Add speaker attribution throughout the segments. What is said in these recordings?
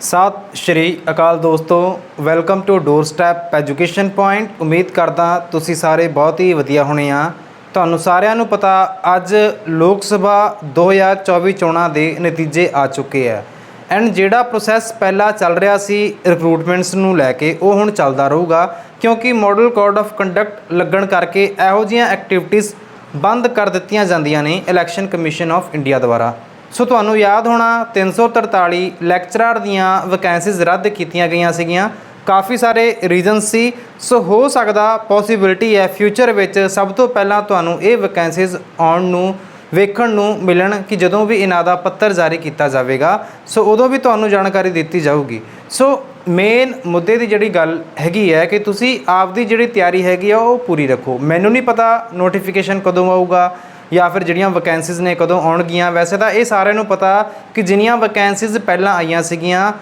Speaker 1: ਸਤਿ ਸ਼੍ਰੀ ਅਕਾਲ ਦੋਸਤੋ welcome to doorstep education point ਉਮੀਦ ਕਰਦਾ ਤੁਸੀਂ ਸਾਰੇ ਬਹੁਤ ਹੀ ਵਧੀਆ ਹੋਣੇ ਆ। ਤੁਹਾਨੂੰ ਸਾਰਿਆਂ ਨੂੰ ਪਤਾ ਅੱਜ ਲੋਕ ਸਭਾ 2024 ਚੋਣਾਂ ਦੇ ਨਤੀਜੇ ਆ ਚੁੱਕੇ ਆ। ਐਂਡ ਜਿਹੜਾ ਪ੍ਰੋਸੈਸ ਪਹਿਲਾਂ ਚੱਲ ਰਿਹਾ ਸੀ ਰਿਕਰੂਟਮੈਂਟਸ ਨੂੰ ਲੈ ਕੇ, ਉਹ ਹੁਣ ਚੱਲਦਾ ਰਹੂਗਾ, ਕਿਉਂਕਿ ਮਾਡਲ ਕੋਡ ਆਫ ਕੰਡਕਟ ਲੱਗਣ ਕਰਕੇ ਇਹੋ ਜਿਹੀਆਂ ਐਕਟੀਵਿਟੀਜ਼ ਬੰਦ ਕਰ ਦਿੱਤੀਆਂ ਜਾਂਦੀਆਂ ਨੇ ਇਲੈਕਸ਼ਨ ਕਮਿਸ਼ਨ ਆਫ ਇੰਡੀਆ ਦੁਆਰਾ। ਸੋ ਤੁਹਾਨੂੰ ਯਾਦ ਹੋਣਾ 343 ਲੈਕਚਰਰ ਦੀਆਂ ਵੈਕੈਂਸੀਜ਼ ਰੱਦ ਕੀਤੀਆਂ ਗਈਆਂ ਸੀਗੀਆਂ। ਕਾਫੀ ਸਾਰੇ ਰੀਜ਼ਨਸ ਸੀ। ਸੋ ਹੋ ਸਕਦਾ ਪੋਸੀਬਿਲਿਟੀ ਹੈ ਫਿਊਚਰ ਵਿੱਚ ਸਭ ਤੋਂ ਪਹਿਲਾਂ ਤੁਹਾਨੂੰ ਇਹ ਵੈਕੈਂਸੀਜ਼ ਆਉਣ ਨੂੰ, ਵੇਖਣ ਨੂੰ ਮਿਲਣ ਕਿ ਜਦੋਂ ਵੀ ਇਹਨਾਂ ਦਾ ਪੱਤਰ ਜਾਰੀ ਕੀਤਾ ਜਾਵੇਗਾ, ਸੋ ਉਦੋਂ ਵੀ ਤੁਹਾਨੂੰ ਜਾਣਕਾਰੀ ਦਿੱਤੀ ਜਾਊਗੀ। ਸੋ ਮੇਨ ਮੁੱਦੇ ਦੀ ਜਿਹੜੀ ਗੱਲ ਹੈਗੀ ਹੈ ਕਿ ਤੁਸੀਂ ਆਪਦੀ ਜਿਹੜੀ ਤਿਆਰੀ ਹੈਗੀ ਆ ਉਹ ਪੂਰੀ ਰੱਖੋ। ਮੈਨੂੰ ਨਹੀਂ ਪਤਾ ਨੋਟੀਫਿਕੇਸ਼ਨ ਕਦੋਂ ਆਊਗਾ। ਜਾਂ ਫਿਰ ਜਿਹੜੀਆਂ ਵੈਕੈਂਸੀਜ਼ ਨੇ ਕਦੋਂ ਆਉਣਗੀਆਂ, ਵੈਸੇ ਤਾਂ ਇਹ ਸਾਰਿਆਂ ਨੂੰ ਪਤਾ ਕਿ ਜਿੰਨੀਆਂ ਵੈਕੈਂਸੀਜ਼ ਪਹਿਲਾਂ ਆਈਆਂ ਸੀਗੀਆਂ,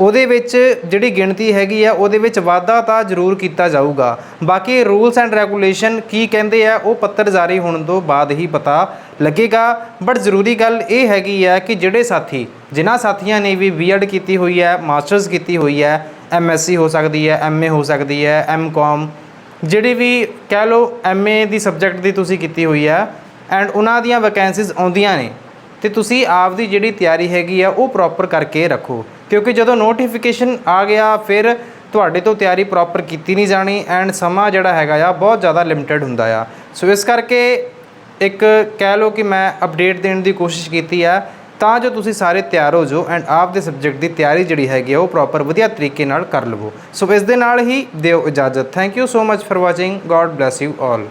Speaker 1: ਉਹਦੇ ਵਿੱਚ ਜਿਹੜੀ ਗਿਣਤੀ ਹੈਗੀ ਆ, ਉਹਦੇ ਵਿੱਚ ਵਾਧਾ ਤਾਂ ਜ਼ਰੂਰ ਕੀਤਾ ਜਾਊਗਾ। ਬਾਕੀ ਰੂਲਸ ਐਂਡ ਰੈਗੂਲੇਸ਼ਨ ਕੀ ਕਹਿੰਦੇ ਆ, ਉਹ ਪੱਤਰ ਜਾਰੀ ਹੋਣ ਤੋਂ ਬਾਅਦ ਹੀ ਪਤਾ ਲੱਗੇਗਾ। ਬਟ ਜ਼ਰੂਰੀ ਗੱਲ ਇਹ ਹੈਗੀ ਆ ਕਿ ਜਿਹੜੇ ਸਾਥੀ, ਜਿਨ੍ਹਾਂ ਸਾਥੀਆਂ ਨੇ ਵੀ ਬੀਐਡ ਕੀਤੀ ਹੋਈ ਹੈ ਮਾਸਟਰਸ ਕੀਤੀ ਹੋਈ ਹੈ ਐਮਐਸਸੀ ਹੋ ਸਕਦੀ ਹੈ ਐਮਏ ਹੋ ਸਕਦੀ ਹੈ ਐਮਕਾਮ ਜਿਹੜੀ ਵੀ ਕਹਿ ਲਓ ਐਮਏ ਦੀ ਸਬਜੈਕਟ ਦੀ ਤੁਸੀਂ ਕੀਤੀ ਹੋਈ ਹੈ ਐਂਡ ਉਹਨਾਂ ਦੀਆਂ ਵੈਕੈਂਸੀਜ਼ ਆਉਂਦੀਆਂ ਨੇ। ਤੇ ਤੁਸੀਂ ਆਪ ਦੀ ਜਿਹੜੀ ਤਿਆਰੀ ਹੈਗੀ ਆ, ਉਹ ਪ੍ਰੋਪਰ ਕਰਕੇ ਰੱਖੋ। ਕਿਉਂਕਿ ਜਦੋਂ ਨੋਟੀਫਿਕੇਸ਼ਨ ਆ ਗਿਆ, ਫਿਰ ਤੁਹਾਡੇ ਤੋਂ ਤਿਆਰੀ ਪ੍ਰੋਪਰ ਕੀਤੀ ਨਹੀਂ ਜਾਣੀ ਐਂਡ ਸਮਾਂ ਜਿਹੜਾ ਹੈਗਾ ਆ, ਬਹੁਤ ਜ਼ਿਆਦਾ ਲਿਮਟਿਡ ਹੁੰਦਾ ਆ। ਸੋ ਇਸ ਕਰਕੇ ਇੱਕ ਕਹਿ ਲਓ ਕਿ ਮੈਂ ਅਪਡੇਟ ਦੇਣ ਦੀ ਕੋਸ਼ਿਸ਼ ਕੀਤੀ ਆ, ਤਾਂ ਜੋ ਤੁਸੀਂ ਸਾਰੇ ਤਿਆਰ ਹੋ ਜਾਓ ਐਂਡ ਆਪ ਦੇ ਸਬਜੈਕਟ ਦੀ ਤਿਆਰੀ ਜਿਹੜੀ ਹੈਗੀ ਆ, ਉਹ ਪ੍ਰੋਪਰ ਵਧੀਆ ਤਰੀਕੇ ਨਾਲ ਕਰ ਲਵੋ। ਸੋ ਇਸ ਦੇ ਨਾਲ ਹੀ ਦਿਓ ਇਜਾਜ਼ਤ। Thank you so much for watching god bless you all